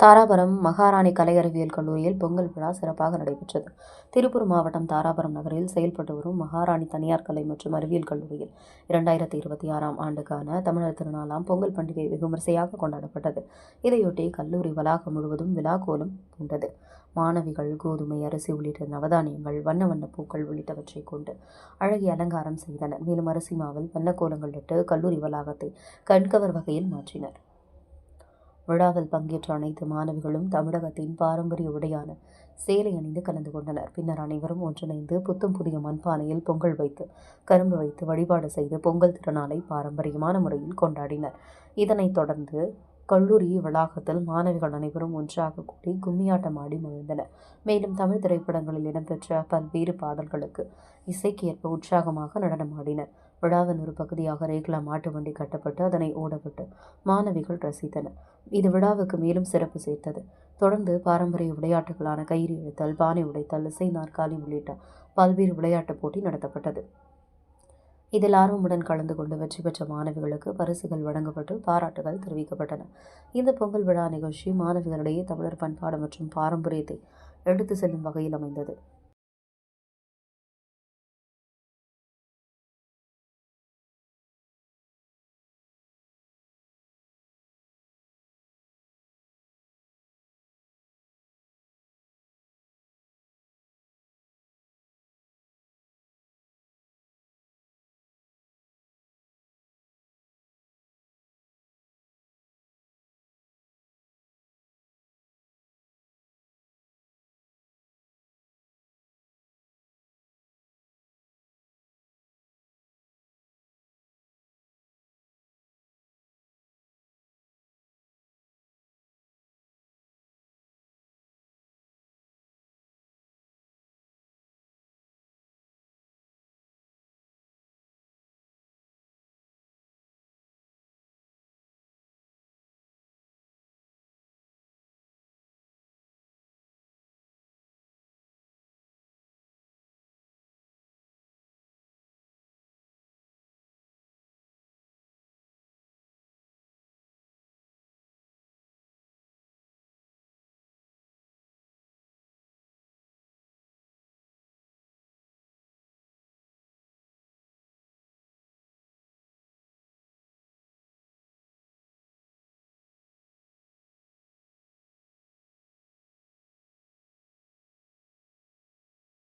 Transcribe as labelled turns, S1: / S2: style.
S1: தாராபுரம் மகாராணி கலை அறிவியல் கல்லூரியில் பொங்கல் விழா சிறப்பாக நடைபெற்றது. திருப்பூர் மாவட்டம் தாராபுரம் நகரில் செயல்பட்டு வரும் மகாராணி தனியார் கலை மற்றும் அறிவியல் கல்லூரியில் இரண்டாயிரத்தி இருபத்தி ஆறாம் ஆண்டுக்கான தமிழர் திருநாளாம் பொங்கல் பண்டிகை வெகுவிமரிசையாக கொண்டாடப்பட்டது. இதையொட்டி கல்லூரி வளாகம் முழுவதும் விழா கோலம் பூண்டது மாணவிகள் கோதுமை அரிசி உள்ளிட்ட நவதானியங்கள் வண்ண வண்ண பூக்கள் உள்ளிட்டவற்றை கொண்டு அழகிய அலங்காரம் செய்தனர். மேலும் அரிசி மாவில் வண்ணக்கோலங்கள் இட்டு கல்லூரி வளாகத்தை கண்கவர் வகையில் மாற்றினர். விழாவில் பங்கேற்ற அனைத்து மாணவிகளும் தமிழகத்தின் பாரம்பரிய உடையான சேலை அணிந்து கலந்து கொண்டனர். பின்னர் அனைவரும் ஒன்றிணைந்து புத்தம் புதிய மண்பானையில் பொங்கல் வைத்து கரும்பு வைத்து வழிபாடு செய்து பொங்கல் திருநாளை பாரம்பரியமான முறையில் கொண்டாடினர். இதனைத் தொடர்ந்து கல்லூரி வளாகத்தில் மாணவிகள் அனைவரும் ஒன்றாக கூடி கும்மியாட்டம் ஆடி மகிழ்ந்தனர். மேலும் தமிழ் திரைப்படங்களில் இடம்பெற்ற பல்வேறு பாடல்களுக்கு இசைக்கு ஏற்ப உற்சாகமாக நடனமாடினர் விழாவின் ஒரு பகுதியாக ரேக்லா மாட்டு வண்டி கட்டப்பட்டு அதனை ஓடப்பட்டு மாணவிகள் ரசித்தனர். இது விழாவுக்கு மேலும் சிறப்பு சேர்த்தது. தொடர்ந்து பாரம்பரிய விளையாட்டுகளான கயிறு இழுத்தல் பானை உடைத்தல் இசை நாற்காலி உள்ளிட்ட பல்வேறு விளையாட்டுப் போட்டி நடத்தப்பட்டது. இதில் ஆர்வமுடன் கலந்து கொண்டு வெற்றி பெற்ற மாணவிகளுக்கு பரிசுகள் வழங்கப்பட்டு பாராட்டுகள் தெரிவிக்கப்பட்டன. இந்த பொங்கல் விழா நிகழ்ச்சி மாணவிகளிடையே தமிழர் பண்பாடு மற்றும் பாரம்பரியத்தை எடுத்து செல்லும் வகையில் அமைந்தது.